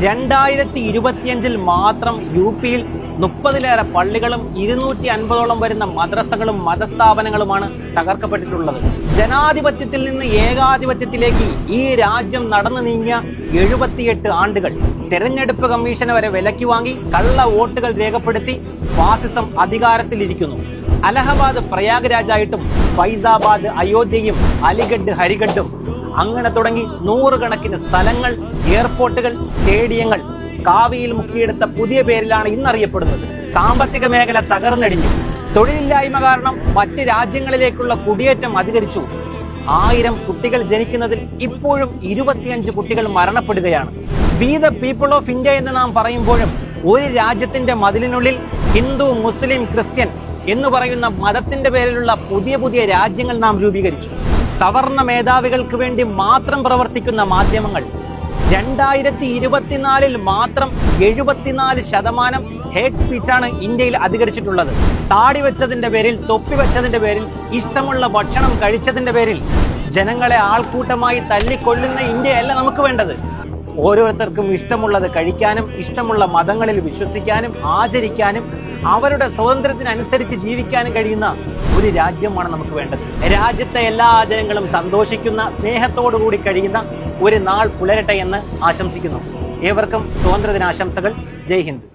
രണ്ടായിരത്തി ഇരുപത്തിയഞ്ചിൽ മാത്രം യു പിയിൽ മുപ്പതിലേറെ പള്ളികളും ഇരുന്നൂറ്റി അൻപതോളം വരുന്ന മദ്രസകളും മതസ്ഥാപനങ്ങളുമാണ് തകർക്കപ്പെട്ടിട്ടുള്ളത്. ജനാധിപത്യത്തിൽ നിന്ന് ഏകാധിപത്യത്തിലേക്ക് ഈ രാജ്യം നടന്നു നീങ്ങിയ എഴുപത്തിയെട്ട് ആണ്ടുകൾ. തെരഞ്ഞെടുപ്പ് കമ്മീഷനെ വരെ വിലക്കി വാങ്ങി കള്ള വോട്ടുകൾ രേഖപ്പെടുത്തി ഫാസിസം അധികാരത്തിലിരിക്കുന്നു. അലഹബാദ് പ്രയാഗ്രാജായിട്ടും ഫൈസാബാദ് അയോധ്യയും അലിഗഡ് ഹരിഗഡും അങ്ങനെ തുടങ്ങി നൂറുകണക്കിന് സ്ഥലങ്ങൾ എയർപോർട്ടുകൾ സ്റ്റേഡിയങ്ങൾ. കാവിയിൽ മുക്കിയെടുത്ത പുതിയ പേരിലാണ് ഇന്നറിയപ്പെടുന്നത്. സാമ്പത്തിക മേഖല തകർന്നടിഞ്ഞു. തൊഴിലില്ലായ്മ കാരണം മറ്റ് രാജ്യങ്ങളിലേക്കുള്ള കുടിയേറ്റം അധികരിച്ചു. ആയിരം കുട്ടികൾ ജനിക്കുന്നതിൽ ഇപ്പോഴും ഇരുപത്തിയഞ്ച് കുട്ടികൾ മരണപ്പെടുകയാണ്. We the people of India എന്ന് നാം പറയുമ്പോഴും ഒരു രാജ്യത്തിന്റെ മതിലിനുള്ളിൽ ഹിന്ദു മുസ്ലിം ക്രിസ്ത്യൻ എന്ന് പറയുന്ന മതത്തിന്റെ പേരിലുള്ള പുതിയ പുതിയ രാജ്യങ്ങൾ നാം രൂപീകരിച്ചു. സവർണ മേധാവികൾക്ക് വേണ്ടി മാത്രം പ്രവർത്തിക്കുന്ന മാധ്യമങ്ങൾ രണ്ടായിരത്തി ഇരുപത്തിനാലിൽ മാത്രം എഴുപത്തിനാല് ശതമാനം ഹേറ്റ് സ്പീച്ചാണ് ഇന്ത്യയിൽ അധികരിച്ചിട്ടുള്ളത്. താടി വെച്ചതിന്റെ പേരിൽ തൊപ്പി വെച്ചതിന്റെ പേരിൽ ഇഷ്ടമുള്ള ഭക്ഷണം കഴിച്ചതിന്റെ പേരിൽ ജനങ്ങളെ ആൾക്കൂട്ടമായി തല്ലിക്കൊല്ലുന്ന ഇന്ത്യയല്ല നമുക്ക് വേണ്ടത്. ഓരോരുത്തർക്കും ഇഷ്ടമുള്ളത് കഴിക്കാനും ഇഷ്ടമുള്ള മതങ്ങളിൽ വിശ്വസിക്കാനും ആചരിക്കാനും അവരുടെ സ്വാതന്ത്ര്യത്തിനനുസരിച്ച് ജീവിക്കാനും കഴിയുന്ന ഒരു രാജ്യമാണ് നമുക്ക് വേണ്ടത്. രാജ്യത്തെ എല്ലാ ജനങ്ങളും സന്തോഷിക്കുന്ന സ്നേഹത്തോടു കൂടി കഴിയുന്ന ഒരു നാൾ പുലരട്ടെ എന്ന് ആശംസിക്കുന്നു. ഏവർക്കും സ്വാതന്ത്ര്യദിനാശംസകൾ. ജയ് ഹിന്ദ്.